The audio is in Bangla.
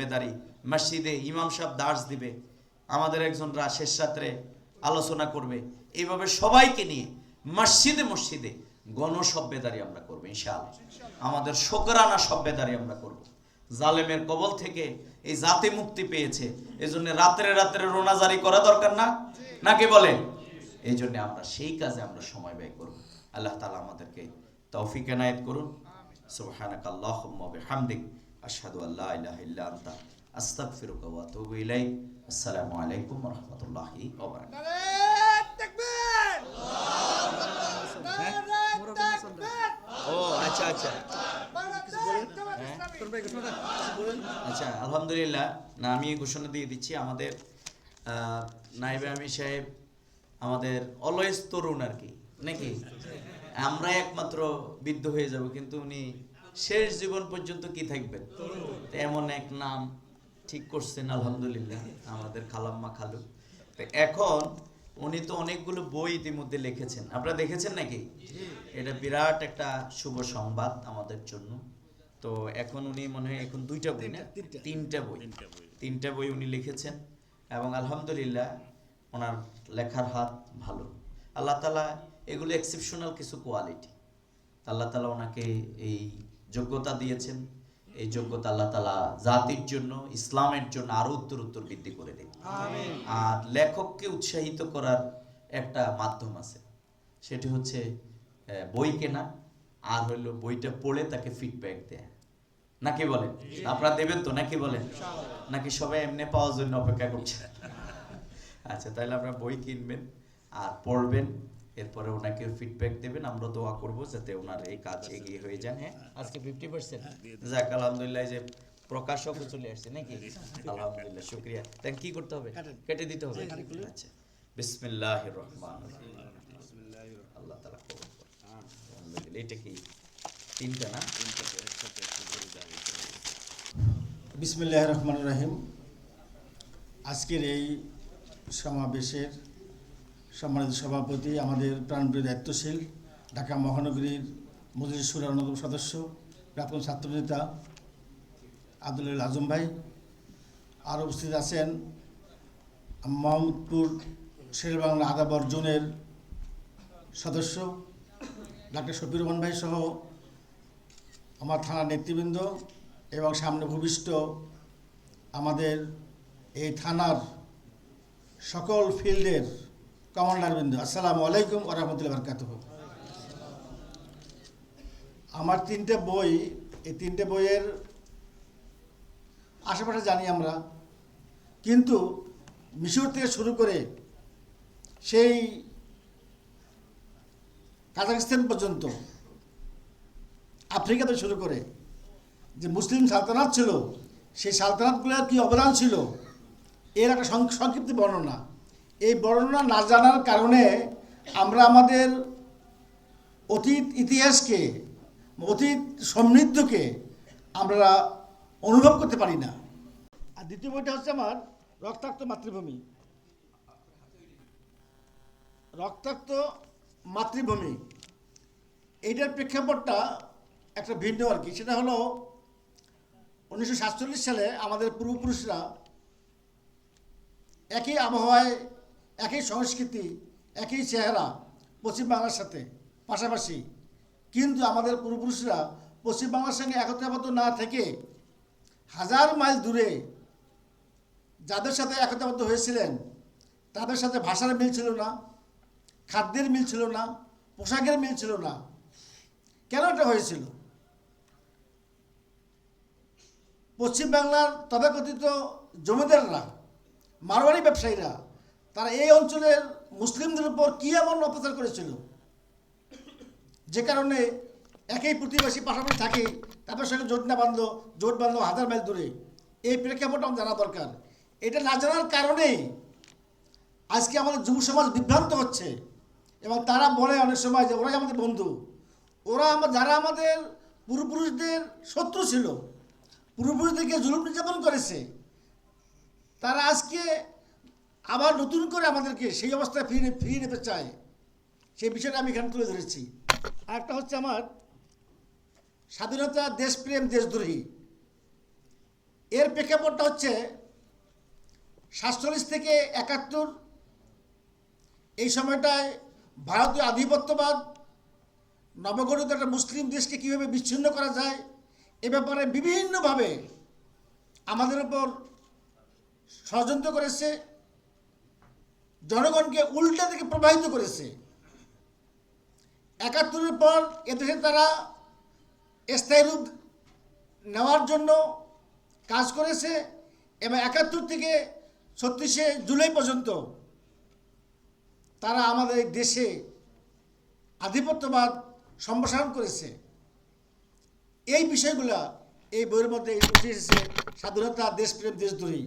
সভ্যেদারি মসজিদে ইমাম সাহেব দাস দিবে, আমাদের একজনরা শেষ রাত্রে আলোচনা করবে। এইভাবে সবাইকে নিয়ে মসজিদে মসজিদে গণসভ্যেদারি আমরা করব, ইনশাআল্লাহ। আমাদের শোকরানা সভ্যেদারি আমরা করব। জালেমের কবল থেকে এই জাতি মুক্তি পেয়েছে এই জন্য রাত্রে রাত্রে রোনাজারি করা দরকার না? নাকি বলেন? এই জন্য আমরা সেই কাজে আমরা সময় ব্যয় করব। আল্লাহ তালা আমাদেরকে তৌফিক এনায়েত করুন। বিহামদিক। আশহাদু আল্লা ইলাহা ইল্লা আনতা আস্তাগফিরুকা ওয়া আতুবু ইলাইক। আসসালামু আলাইকুম ওয়া রাহমাতুল্লাহি ওয়া বারাকাতুহু। তাকবীর! ও আচ্ছা আচ্ছা। আচ্ছা আলহামদুলিল্লাহ না আমি ঘোষণা দিয়ে দিচ্ছি আমাদের আহ, নাইবে আমি সাহেব আমাদের অলওয়েজ তরুণ আর কি নাকি? আমরা একমাত্র বৃদ্ধ হয়ে যাব কিন্তু উনি শেষ জীবন পর্যন্ত কি থাকবেন? এমন এক নাম ঠিক করছেন আলহামদুলিল্লাহ আমাদের খালাম্মা খালু। তো এখন উনি তো অনেকগুলো বই ইতিমধ্যে লিখেছেন। আপনারা দেখেছেন নাকি? এটা বিরাট একটা শুভ সংবাদ আমাদের জন্য। তো এখন উনি মনে হয় এখন দুইটা বই না? তিনটা বই। তিনটা বই। উনি লিখেছেন এবং আলহামদুলিল্লাহ ওনার লেখার হাত ভালো। আল্লাহ তালা এগুলো এক্সেপশনাল কিছু কোয়ালিটি আল্লাহ তালা ওনাকে এই যোগ্যতা দিয়েছেন। এই যোগ্যতা আল্লাহ তালা জাতির জন্য ইসলামের জন্য আরও উত্তর উত্তর বৃদ্ধি করে দেন। আর লেখককে উৎসাহিত করার একটা মাধ্যম আছে। সেটি হচ্ছে বই কেনা। আর হইল বইটা পড়ে তাকে ফিডব্যাক দেয়া। নাকি বলেন? আপনারা দেবেন তো? নাকি বলেন? নাকি সবাই এমনি পাওয়ার জন্য অপেক্ষা করছে? আচ্ছা তাহলে আপনারা বই কিনবেন আর পড়বেন। এরপরে ওনাকে ফিডব্যাক দেবেন আমরা দোয়া করব যাতে ওনার এই কাজ এগিয়ে হয়ে যান। হ্যাঁ আজকে ফিফটি পার্সেন্ট যাক আলহামদুলিল্লাহ যে প্রকাশকও চলে আসছে নাকি? আলহামদুলিল্লাহ শুক্রিয়া। তাই কি করতে হবে? কেটে দিতে হবে? আচ্ছা। বিসমিল্লাহ রহমান আল্লাহ তালা কবুল করুন। এটা কি? তিনটা না? বিসমিল্লাহ রহমান রাহিম। আজকের এই সমাবেশের সম্মানিত সভাপতি, আমাদের প্রাণপ্রিয় দায়িত্বশীল ঢাকা মহানগরীর মজলিস সুরার অন্যতম সদস্য, প্রাক্তন ছাত্রনেতা আব্দুল আজম ভাই। আর উপস্থিত আছেন মোহাম্মদপুর শেরবাংলা আদাবর জোনের সদস্য ডাক্তার শফির রহমান ভাই সহ আমার থানার নেতৃবৃন্দ এবং সামনে ভূমিষ্ঠ আমাদের এই থানার সকল ফিল্ডের কমান্ডারবৃন্দ আসসালামু আলাইকুম ওরহমতুল্লাহ বরকাত আমার তিনটে বই, এই তিনটে বইয়ের আশেপাশে জানি আমরা। কিন্তু মিশর থেকে শুরু করে সেই কাজাকিস্তান পর্যন্ত, আফ্রিকা থেকে শুরু করে যে মুসলিম সালতানাত ছিল, সেই সালতানাতগুলোর কী অবদান ছিল, এর একটা সংক্ষিপ্ত বর্ণনা। এই বর্ণনা না জানার কারণে আমরা আমাদের অতীত ইতিহাসকে, অতীত সমৃদ্ধকে আমরা অনুভব করতে পারি না। আর দ্বিতীয় বইটা হচ্ছে আমার রক্তাক্ত মাতৃভূমি। রক্তাক্ত মাতৃভূমি, এইটার প্রেক্ষাপটটা একটা ভিন্ন আর কি। সেটা হলো উনিশশো সাতচল্লিশ সালে আমাদের পূর্বপুরুষরা একই আবহাওয়ায় একই সংস্কৃতি, একই চেহারা পশ্চিমবাংলার সাথে, পাশাপাশি। কিন্তু আমাদের পূর্বপুরুষরা পশ্চিমবাংলার সঙ্গে একত্রাবদ্ধ না থেকে হাজার মাইল দূরে যাদের সাথে একত্রাবদ্ধ হয়েছিলেন, তাদের সাথে ভাষার মিল ছিল না, খাদ্যের মিল ছিল না, পোশাকের মিল ছিল না। কেন এটা হয়েছিল? পশ্চিমবাংলার তথাকথিত জমিদাররা মারোয়ারি ব্যবসায়ীরা তারা এই অঞ্চলের মুসলিমদের উপর কী এমন অত্যাচার করেছিল? যে কারণে একই প্রতিবেশী পাশাপাশি থাকে, তাদের সঙ্গে জোট না বাঁধলো, জোট বাঁধলো হাজার মাইল দূরে। এই প্রেক্ষাপট আমার জানা দরকার। এটা না জানার কারণেই আজকে আমাদের যুব সমাজ বিভ্রান্ত হচ্ছে এবং তারা বলে অনেক সময় যে ওরাই আমাদের বন্ধু। ওরা আমার যারা আমাদের পূর্বপুরুষদের শত্রু ছিল, পূর্বপুরুষদেরকে জুলুম নির্যাতন করেছে, তারা আজকে আবার নতুন করে আমাদেরকে সেই অবস্থায় ফিরিয়ে ফিরিয়ে নিতে চায়। সেই বিষয়টা আমি এখানে তুলে ধরেছি। আরেকটা হচ্ছে আমার স্বাধীনতা দেশপ্রেম দেশদ্রোহী। এর প্রেক্ষাপটটা হচ্ছে সাতচল্লিশ থেকে একাত্তর, এই সময়টায় ভারতীয় আধিপত্যবাদ, নবগঠিত একটা মুসলিম দেশকে কীভাবে বিচ্ছিন্ন করা যায়, এ ব্যাপারে বিভিন্নভাবে আমাদের উপর ষড়যন্ত্র করেছে। জনগণকে উল্টা থেকে প্রবাহিত করেছে। একাত্তরের পর এদেশে তারা স্থায়ী রূপ নেওয়ার জন্য কাজ করেছে এবং একাত্তর থেকে ছত্রিশে জুলাই পর্যন্ত তারা আমাদের দেশে আধিপত্যবাদ সম্প্রসারণ করেছে। এই বিষয়গুলা এই বইয়ের মধ্যে এসেছে স্বাধীনতা, দেশপ্রেম দেশ দেশদ্রোহী।